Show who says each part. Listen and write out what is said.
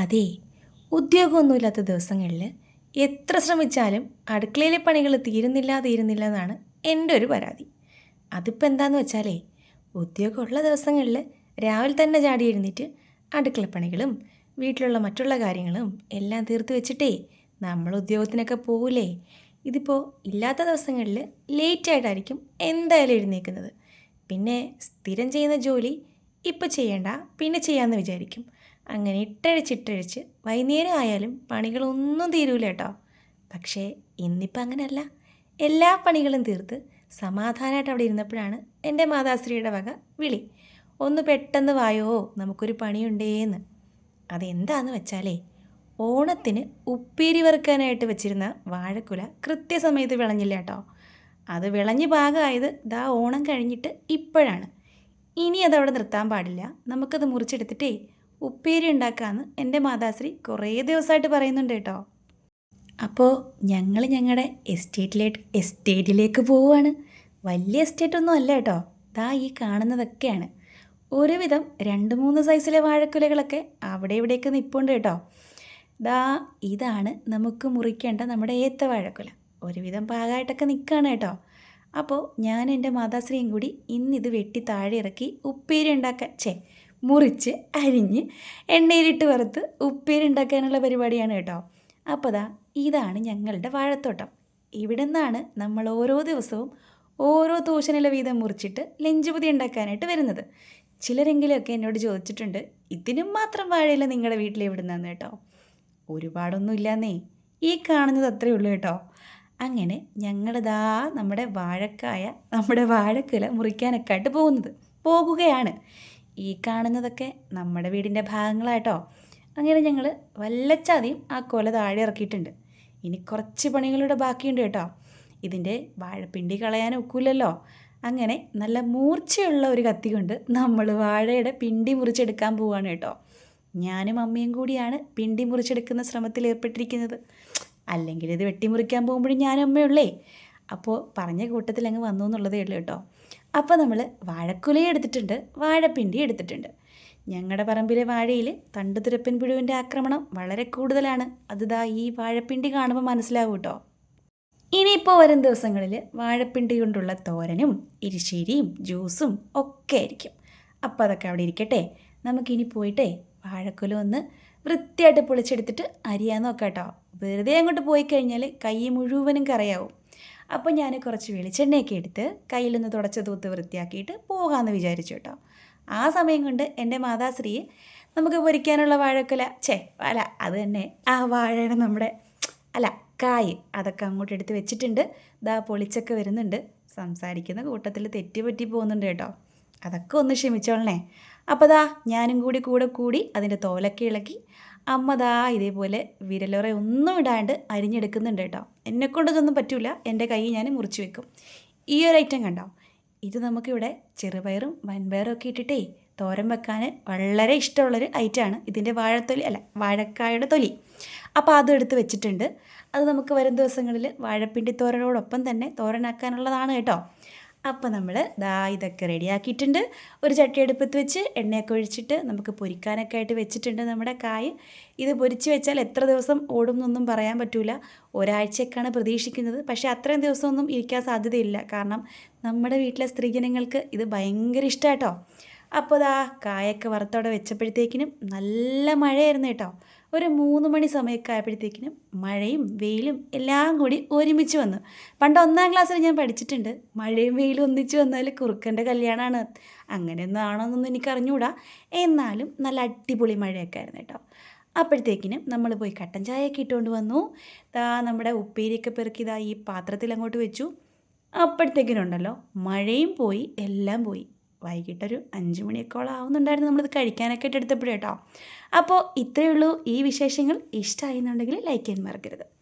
Speaker 1: അതെ ഉദ്യോഗമൊന്നുമില്ലാത്ത ദിവസങ്ങളിൽ എത്ര ശ്രമിച്ചാലും അടുക്കളയിലെ പണികൾ തീരുന്നില്ല തീരുന്നില്ല എന്നാണ് എന്റെ ഒരു പരാതി. അതിപ്പോൾ എന്താന്ന് വെച്ചാലേ ഉദ്യോഗമുള്ള ദിവസങ്ങളിൽ രാവിലെ തന്നെ ചാടി എഴുന്നേറ്റ് അടുക്കളപ്പണികളും വീട്ടിലുള്ള മറ്റുള്ള കാര്യങ്ങളും എല്ലാം തീർത്ത് വെച്ചിട്ടേ നമ്മൾ ഉദ്യോഗത്തിനൊക്കെ പോവില്ലേ ഇതിപ്പോൾ ഇല്ലാത്ത ദിവസങ്ങളിൽ ലേറ്റായിട്ടായിരിക്കും എന്തായാലും എഴുന്നേക്കുന്നത്. പിന്നെ സ്ഥിരം ചെയ്യുന്ന ജോലി ഇപ്പോൾ ചെയ്യേണ്ട പിന്നെ ചെയ്യാമെന്ന് വിചാരിക്കും. അങ്ങനെ ഇട്ടഴിച്ചിട്ടഴിച്ച് ഇട്ടഴിച്ച് വൈകുന്നേരം ആയാലും പണികളൊന്നും തീരൂല കേട്ടോ. പക്ഷേ ഇന്നിപ്പോൾ അങ്ങനെയല്ല എല്ലാ പണികളും തീർത്ത് സമാധാനമായിട്ട് അവിടെ ഇരുന്നപ്പോഴാണ് എന്റെ മാതാശ്രീയുടെ വക വിളി. ഒന്ന് പെട്ടെന്ന് വായോ നമുക്കൊരു പണിയുണ്ടേന്ന്. അതെന്താണെന്ന് വെച്ചാലേ ഓണത്തിന് ഉപ്പേരി വറുക്കാനായിട്ട് വെച്ചിരുന്ന വാഴക്കുല കൃത്യസമയത്ത് വിളഞ്ഞില്ല കേട്ടോ. അത് വിളഞ്ഞ് പാകമായത് ദാ ഓണം കഴിഞ്ഞിട്ട് ഇപ്പോഴാണ്. ഇനി അതവിടെ നിർത്താൻ പാടില്ല. നമുക്കത് മുറിച്ചെടുത്തിട്ടേ ഉപ്പേരി ഉണ്ടാക്കാമെന്ന് എന്റെ മാതാശ്രീ കുറേ ദിവസമായിട്ട് പറയുന്നുണ്ട് കേട്ടോ. അപ്പോൾ ഞങ്ങൾ ഞങ്ങളുടെ എസ്റ്റേറ്റിലേക്ക് എസ്റ്റേറ്റിലേക്ക് പോവുകയാണ് വലിയ എസ്റ്റേറ്റ് ഒന്നും അല്ല കേട്ടോ. ദാ ഈ കാണുന്നതൊക്കെയാണ്. ഒരുവിധം രണ്ട് മൂന്ന് സൈസിലെ വാഴക്കുലകളൊക്കെ അവിടെ ഇവിടെയൊക്കെ നിൽപ്പുണ്ട് കേട്ടോ. ദാ ഇതാണ് നമുക്ക് മുറിക്കേണ്ട നമ്മുടെ ഏത്ത വാഴക്കുല. ഒരുവിധം പാകമായിട്ടൊക്കെ നിൽക്കുകയാണ് കേട്ടോ. അപ്പോൾ ഞാൻ എന്റെ മാതാശ്രീയും കൂടി ഇന്നിത് വെട്ടി താഴെ ഇറക്കി ഉപ്പേരി ഉണ്ടാക്കാൻ ഛേ മുറിച്ച് അരിഞ്ഞ് എണ്ണയിലിട്ട് വറുത്ത് ഉപ്പേരി ഉണ്ടാക്കാനുള്ള പരിപാടിയാണ് കേട്ടോ. അപ്പോൾ ദാ ഇതാണ് ഞങ്ങളുടെ വാഴത്തോട്ടം. ഇവിടെ നിന്നാണ് നമ്മൾ ഓരോ ദിവസവും ഓരോ തൂഷനില വീതം മുറിച്ചിട്ട് ലഞ്ചുപതി ഉണ്ടാക്കാനായിട്ട് വരുന്നത്. ചിലരെങ്കിലുമൊക്കെ എന്നോട് ചോദിച്ചിട്ടുണ്ട് ഇതിനും മാത്രം വാഴയില നിങ്ങളുടെ വീട്ടിൽ എവിടെ നിന്നാന്ന് കേട്ടോ? ഒരുപാടൊന്നും ഇല്ലാന്നേ ഈ കാണുന്നത് അത്രയേ ഉള്ളൂ കേട്ടോ. അങ്ങനെ ഞങ്ങളിതാ നമ്മുടെ വാഴക്കായ നമ്മുടെ വാഴക്കില മുറിക്കാനൊക്കെ ആയിട്ട് പോകുന്നത്. പോകുകയാണ്. ഈ കാണുന്നതൊക്കെ നമ്മുടെ വീടിന്റെ ഭാഗങ്ങളാട്ടോ. അങ്ങനെ ഞങ്ങൾ വല്ലച്ചാതെയും ആ കൊല താഴെ ഇറക്കിയിട്ടുണ്ട്. ഇനി കുറച്ച് പണികളുടെ ബാക്കിയുണ്ട് കേട്ടോ. ഇതിന്റെ വാഴപ്പിണ്ടി കളയാൻ ഒക്കില്ലല്ലോ അങ്ങനെ നല്ല മൂർച്ചയുള്ള ഒരു കത്തി കൊണ്ട് നമ്മൾ വാഴയുടെ പിണ്ടി മുറിച്ചെടുക്കാൻ പോവാണ് കേട്ടോ. ഞാനും അമ്മയും കൂടിയാണ് പിണ്ടി മുറിച്ചെടുക്കുന്ന ശ്രമത്തിൽ ഏർപ്പെട്ടിരിക്കുന്നത്. അല്ലെങ്കിൽ ഇത് വെട്ടിമുറിക്കാൻ പോകുമ്പോഴും ഞാനും അമ്മയുള്ളേ. അപ്പോൾ പറഞ്ഞ കൂട്ടത്തിൽ അങ്ങ് വന്നു എന്നുള്ളതേ ഉള്ളൂ കേട്ടോ. അപ്പോൾ നമ്മൾ വാഴക്കുല എടുത്തിട്ടുണ്ട് വാഴപ്പിണ്ടി എടുത്തിട്ടുണ്ട്. ഞങ്ങളുടെ പറമ്പിലെ വാഴയിൽ തണ്ടുതുരപ്പൻ പുഴുവിന്റെ ആക്രമണം വളരെ കൂടുതലാണ്. അത് ദാ ഈ വാഴപ്പിണ്ടി കാണുമ്പോൾ മനസ്സിലാവും കേട്ടോ ഇനിയിപ്പോൾ വരും ദിവസങ്ങളിൽ വാഴപ്പിണ്ടി കൊണ്ടുള്ള തോരനും ഇരിശ്ശേരിയും ജ്യൂസും ഒക്കെ ആയിരിക്കും. അപ്പോൾ അതൊക്കെ അവിടെ ഇരിക്കട്ടെ. നമുക്കിനി പോയിട്ടേ വാഴക്കുല ഒന്ന് വൃത്തിയായിട്ട് പൊളിച്ചെടുത്തിട്ട് അരിയാൻ നോക്കാം കേട്ടോ വെറുതെ അങ്ങോട്ട് പോയി കഴിഞ്ഞാൽ കൈ മുഴുവനും കറയാവും അപ്പോൾ ഞാൻ കുറച്ച് വെളിച്ചെണ്ണയൊക്കെ എടുത്ത് കയ്യിലൊന്ന് തുടച്ച തൂത്ത് വൃത്തിയാക്കിയിട്ട് പോകാമെന്ന് വിചാരിച്ചു കേട്ടോ. ആ സമയം കൊണ്ട് എന്റെ മാതാശ്രീയെ നമുക്ക് പൊരിക്കാനുള്ള വാഴക്കല ഛേ അല്ല അത് തന്നെ ആ വാഴയുടെ നമ്മുടെ അല്ല കായ് അതൊക്കെ അങ്ങോട്ട് എടുത്ത് വെച്ചിട്ടുണ്ട്. ദാ പൊളിച്ചൊക്കെ വരുന്നുണ്ട്. സംസാരിക്കുന്ന കൂട്ടത്തിൽ തെറ്റി പറ്റി പോകുന്നുണ്ട് കേട്ടോ. അതൊക്കെ ഒന്ന് ക്ഷമിച്ചോളണേ. അപ്പോൾ ദാ ഞാനും കൂടി കൂടെ കൂടി അതിന്റെ തോലൊക്കെ ഇളക്കി അമ്മ ദാ ഇതേപോലെ വിരലുറ ഒന്നും ഇടാണ്ട് അരിഞ്ഞെടുക്കുന്നുണ്ട് കേട്ടോ. എന്നെക്കൊണ്ട് ഇതൊന്നും പറ്റൂല. എന്റെ കൈ ഞാൻ മുറിച്ച് വെക്കും. ഈ ഒരു ഐറ്റം കണ്ടോ? ഇത് നമുക്കിവിടെ ചെറുപയറും വൻപയറും ഒക്കെ ഇട്ടിട്ടേ തോരൻ വെക്കാൻ വളരെ ഇഷ്ടമുള്ളൊരു ഐറ്റമാണ് ഇതിന്റെ വാഴത്തൊലി അല്ല വാഴക്കായുടെ തൊലി. അപ്പോൾ അത് എടുത്ത് വെച്ചിട്ടുണ്ട്. അത് നമുക്ക് വരും ദിവസങ്ങളിൽ വാഴപ്പിണ്ടി തോരനോടൊപ്പം തന്നെ തോരനാക്കാനുള്ളതാണ് കേട്ടോ. അപ്പോൾ നമ്മൾ ദാ ഇതൊക്കെ റെഡിയാക്കിയിട്ടുണ്ട്. ഒരു ചട്ടി അടുപ്പത്ത് വെച്ച് എണ്ണയൊക്കെ ഒഴിച്ചിട്ട് നമുക്ക് പൊരിക്കാനൊക്കെ ആയിട്ട് വെച്ചിട്ടുണ്ട് നമ്മുടെ കായ്. ഇത് പൊരിച്ച് വെച്ചാൽ എത്ര ദിവസം ഓടും എന്നൊന്നും പറയാൻ പറ്റില്ല ഒരാഴ്ചയൊക്കെയാണ് പ്രതീക്ഷിക്കുന്നത്. പക്ഷേ അത്രയും ദിവസമൊന്നും ഇരിക്കാൻ സാധ്യതയില്ല. കാരണം നമ്മുടെ വീട്ടിലെ സ്ത്രീജനങ്ങൾക്ക് ഇത് ഭയങ്കര ഇഷ്ടമാട്ടോ അപ്പോൾ ദാ കായൊക്കെ വറുത്തോടെ വെച്ചപ്പോഴത്തേക്കിനും നല്ല മഴയായിരുന്നു കേട്ടോ. ഒരു മൂന്ന് മണി സമയമൊക്കെ ആയപ്പോഴത്തേക്കിനും മഴയും വെയിലും എല്ലാം കൂടി ഒരുമിച്ച് വന്നു. പണ്ട് ഒന്നാം ക്ലാസ്സിൽ ഞാൻ പഠിച്ചിട്ടുണ്ട്. മഴയും വെയിലും ഒന്നിച്ച് വന്നാൽ കുറുക്കന്റെ കല്യാണമാണ്. അങ്ങനെയൊന്നും ആണോന്നൊന്നും എനിക്ക് എനിക്കറിഞ്ഞൂടാ. എന്നാലും നല്ല അടിപൊളി മഴയൊക്കെ ആയിരുന്നു കേട്ടോ. അപ്പോഴത്തേക്കിനും നമ്മൾ പോയി കട്ടൻ ചായയൊക്കെ ഇട്ടുകൊണ്ട് വന്നു. ദാ നമ്മുടെ ഉപ്പേരിയൊക്കെ പെറുക്കി ഇതാ ഈ പാത്രത്തിൽ അങ്ങോട്ട് വെച്ചു. അപ്പോഴത്തേക്കിനുണ്ടല്ലോ മഴയും പോയി എല്ലാം പോയി. വൈകിട്ടൊരു അഞ്ച് മണിയൊക്കെയോളം ആവുന്നുണ്ടായിരുന്നു നമ്മളിത് കഴിക്കാനൊക്കെ കേട്ടോ അപ്പോൾ ഇത്രയേ ഉള്ളൂ ഈ വിശേഷങ്ങൾ. ഇഷ്ടമായി എന്നുണ്ടെങ്കിൽ ലൈക്ക് ചെയ്യാൻ മറക്കരുത്.